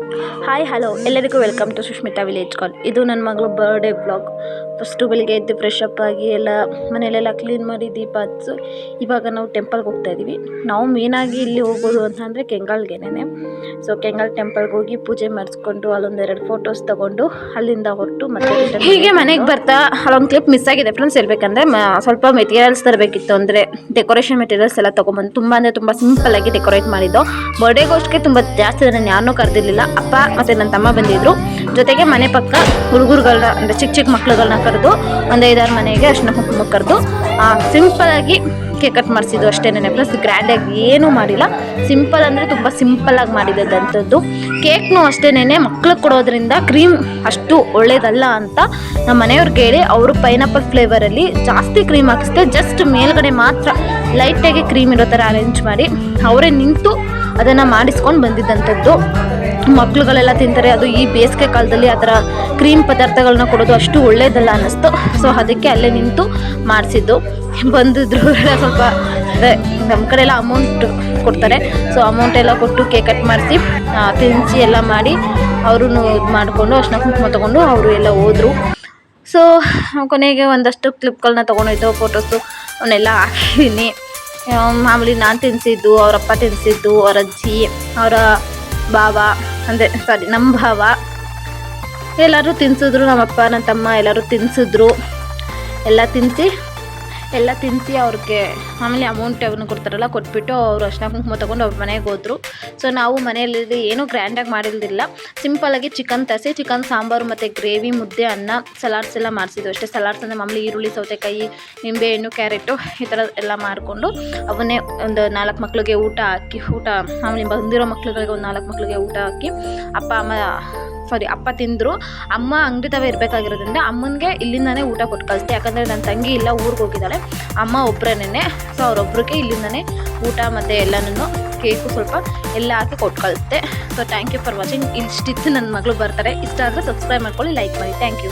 Hi hello ಎಲ್ಲರಿಗೂ welcome to Sushmita village call ಇದು ನನ್ನ ಮಗಳು ಬರ್ಡೇ ಬ್ಲಾಗ್ ಫಸ್ಟು ಬೆಳಿಗ್ಗೆ ಎದ್ದು ಫ್ರೆಶ್ ಅಪ್ ಆಗಿ ಎಲ್ಲ ಮನೆಯಲ್ಲೆಲ್ಲ ಕ್ಲೀನ್ ಮಾಡಿ ದೀಪ ಹಚ್ಚು ಇವಾಗ ನಾವು ಟೆಂಪಲ್ಗೆ ಹೋಗ್ತಾ ಇದ್ದೀವಿ ನಾವು ಮೇನಾಗಿ ಇಲ್ಲಿ ಹೋಗೋದು ಅಂತ ಅಂದರೆ ಕೆಂಗಲ್ಗೆನೆ ಸೊ ಕೆಂಗಲ್ ಟೆಂಪಲ್ಗೆ ಹೋಗಿ ಪೂಜೆ ಮಾಡಿಸ್ಕೊಂಡು ಅಲ್ಲೊಂದೆರಡು ಫೋಟೋಸ್ ತಗೊಂಡು ಅಲ್ಲಿಂದ ಹೊರಟು ಮತ್ತೆ ಹೀಗೆ ಮನೆಗೆ ಬರ್ತಾ ಅಲ್ಲೊಂದು ಕ್ಲಿಪ್ ಮಿಸ್ ಆಗಿದೆ ಫ್ರೆಂಡ್ಸ್ ಹೇಳ್ಬೇಕಂದ್ರೆ ಸ್ವಲ್ಪ ಮೆಟೀರಿಯಲ್ಸ್ ತರಬೇಕಿತ್ತು ಅಂದರೆ ಡೆಕೋರೇಷನ್ ಮೆಟೀರಿಯಲ್ಸ್ ಎಲ್ಲ ತೊಗೊಂಬಂದು ತುಂಬ ಅಂದರೆ ತುಂಬ ಸಿಂಪಲ್ ಆಗಿ ಡೆಕೋರೇಟ್ ಮಾಡಿದ್ದು. ಬರ್ಡೇಗೋಸ್ಕರ ತುಂಬ ಜಾಸ್ತಿ ಜನ ಯಾರನ್ನೂ ಕರೆದಿರಲಿಲ್ಲ. ಅಪ್ಪ ಮತ್ತು ನನ್ನ ತಮ್ಮ ಬಂದಿದ್ರು. ಜೊತೆಗೆ ಮನೆ ಪಕ್ಕ ಹುಡುಗರುಗಳನ್ನ ಅಂದರೆ ಚಿಕ್ಕ ಚಿಕ್ಕ ಮಕ್ಳುಗಳನ್ನ ಕರೆದು ಒಂದು ಐದಾರು ಮನೆಗೆ ಅರ್ಶಿನ ಕುಂಕುಮ ಕರೆದು ಸಿಂಪಲ್ ಆಗಿ ಕೇಕ್ ಕಟ್ ಮಾಡಿಸಿದ್ದು ಅಷ್ಟೇನೆ ಪ್ಲಸ್ ಗ್ರ್ಯಾಂಡಾಗಿ ಏನೂ ಮಾಡಿಲ್ಲ. ಸಿಂಪಲ್ ಅಂದರೆ ತುಂಬ ಸಿಂಪಲ್ಲಾಗಿ ಮಾಡಿದಂಥದ್ದು ಕೇಕ್ನು ಅಷ್ಟೇನೆ ಮಕ್ಳಿಗೆ ಕೊಡೋದ್ರಿಂದ ಕ್ರೀಮ್ ಅಷ್ಟು ಒಳ್ಳೇದಲ್ಲ ಅಂತ ನಮ್ಮ ಮನೆಯವ್ರಿಗೆ ಹೇಳಿ ಅವರು ಪೈನಾಪಲ್ ಫ್ಲೇವರಲ್ಲಿ ಜಾಸ್ತಿ ಕ್ರೀಮ್ ಹಾಕಿಸ್ದೆ ಜಸ್ಟ್ ಮೇಲ್ಗಡೆ ಮಾತ್ರ ಲೈಟಾಗಿ ಕ್ರೀಮ್ ಇರೋ ಥರ ಅರೇಂಜ್ ಮಾಡಿ, ಅವರೇ ನಿಂತು ಅದನ್ನು ಮಾಡಿಸ್ಕೊಂಡು ಬಂದಿದ್ದಂಥದ್ದು ಮಕ್ಳುಗಳೆಲ್ಲ ತಿಂತಾರೆ, ಅದು ಈ ಬೇಸಿಗೆ ಕಾಲದಲ್ಲಿ ಆ ಥರ ಕ್ರೀಮ್ ಪದಾರ್ಥಗಳನ್ನ ಕೊಡೋದು ಅಷ್ಟು ಒಳ್ಳೇದಲ್ಲ ಅನ್ನಿಸ್ತು. ಸೊ ಅದಕ್ಕೆ ಅಲ್ಲೇ ನಿಂತು ಮಾಡಿಸಿದ್ದು. ಬಂದಿದ್ರು ಸ್ವಲ್ಪ, ಅದೇ ನಮ್ಮ ಕಡೆ ಎಲ್ಲ ಅಮೌಂಟ್ ಕೊಡ್ತಾರೆ. ಸೊ ಅಮೌಂಟ್ ಎಲ್ಲ ಕೊಟ್ಟು ಕೇಕ್ ಕಟ್ ಮಾಡಿಸಿ ತಿನ್ನಿಸಿ ಎಲ್ಲ ಮಾಡಿ ಅವರು ಇದು ಮಾಡಿಕೊಂಡು ಅರ್ಶಿನ ಕುಂಕುಮ ತೊಗೊಂಡು ಅವರು ಎಲ್ಲ ಹೋದರು. ಸೊ ಕೊನೆಗೆ ಒಂದಷ್ಟು ಕ್ಲಿಪ್ಗಳನ್ನ ತೊಗೊಂಡೋಯ್ತು ಫೋಟೋಸು ಅವನ್ನೆಲ್ಲ ಹಾಕಿದ್ದೀನಿ. ಮಾಮೂಲಿ ನಾನು ತಿನ್ನಿಸಿದ್ದು ಅವರಪ್ಪ ತಿನ್ನಿಸಿದ್ದು ಅವರ ಅಜ್ಜಿ, ಅವರ ಭಾವ ಅಂದರೆ ಸಾರಿ ನಮ್ಮ ಭಾವ. ಎಲ್ಲರೂ ತಿನ್ಸಿದ್ರು ನಮ್ಮಪ್ಪ ನನ್ನ ತಮ್ಮ ಎಲ್ಲರೂ ತಿನ್ಸಿದ್ರು ಎಲ್ಲ ತಿನ್ನಿಸಿ ಎಲ್ಲ ತಿನ್ಸಿ ಅವ್ರಿಗೆ. ಆಮೇಲೆ ಅಮೌಂಟ್ ಅವನು ಕೊಡ್ತಾರಲ್ಲ, ಕೊಟ್ಬಿಟ್ಟು ಅವರು ಅರ್ಶಿನ ಕುಂಕುಮ ತೊಗೊಂಡು ಅವ್ರ ಮನೆಗೆ ಹೋದರು. ಸೊ ನಾವು ಮನೆಯಲ್ಲಿ ಏನೂ ಗ್ರ್ಯಾಂಡಾಗಿ ಮಾಡಿಲ್ದಿಲ್ಲ. ಸಿಂಪಲಾಗಿ ಚಿಕನ್ ತಸೆ ಚಿಕನ್ ಸಾಂಬಾರು ಮತ್ತು ಗ್ರೇವಿ ಮುದ್ದೆ, ಅನ್ನ ಸಲಾಡ್ಸ್ ಎಲ್ಲ ಮಾಡಿಸಿದ್ವಿ ಅಷ್ಟೇ. ಸಲಾಡ್ಸ್ ಅಂದರೆ ಮಾಮೂಲಿ ಈರುಳ್ಳಿ, ಸೌತೆಕಾಯಿ ನಿಂಬೆಹಣ್ಣು ಕ್ಯಾರೆಟು ಈ ಥರ ಎಲ್ಲ ಮಾಡಿಕೊಂಡು ಅವನ್ನೇ ಒಂದು ನಾಲ್ಕು ಮಕ್ಕಳಿಗೆ ಊಟ ಹಾಕಿ, ಊಟ ಆಮೇಲೆ ಬಂದಿರೋ ಮಕ್ಳುಗಳಿಗೆ ಒಂದು ನಾಲ್ಕು ಮಕ್ಕಳಿಗೆ ಊಟ ಹಾಕಿ ಅಪ್ಪ, ಅಮ್ಮ ಸಾರಿ ಅಪ್ಪ ತಿಂದರು. ಅಮ್ಮ ಅಂಗಡಿ ತವ ಇರಬೇಕಾಗಿರೋದ್ರಿಂದ ಅಮ್ಮನಿಗೆ ಇಲ್ಲಿಂದಾನೇ ಊಟ ಕೊಟ್ಟು ಕಳಿಸ್ತೀವಿ ಯಾಕಂದರೆ ನನ್ನ ತಂಗಿ ಇಲ್ಲ, ಊರಿಗೆ ಹೋಗಿದ್ದಾಳೆ. ಅಮ್ಮ ಒಬ್ಬರೇನೆ ಸೊ ಅವ್ರೊಬ್ರಿಗೆ ಇಲ್ಲಿಂದನೇ ಊಟ ಮತ್ತು ಎಲ್ಲನೂ ಕೇಕು ಸ್ವಲ್ಪ ಎಲ್ಲ ಹಾಕಿ ಕೊಟ್ಟು so thank you for watching ಇಷ್ಟಿತ್ತು ನನ್ನ ಮಗಳು ಬರ್ತಾರೆ. ಇಷ್ಟ ಆದರೆ ಸಬ್ಸ್ಕ್ರೈಬ್ ಮಾಡ್ಕೊಳ್ಳಿ ಲೈಕ್ ಮಾಡಿ. Thank you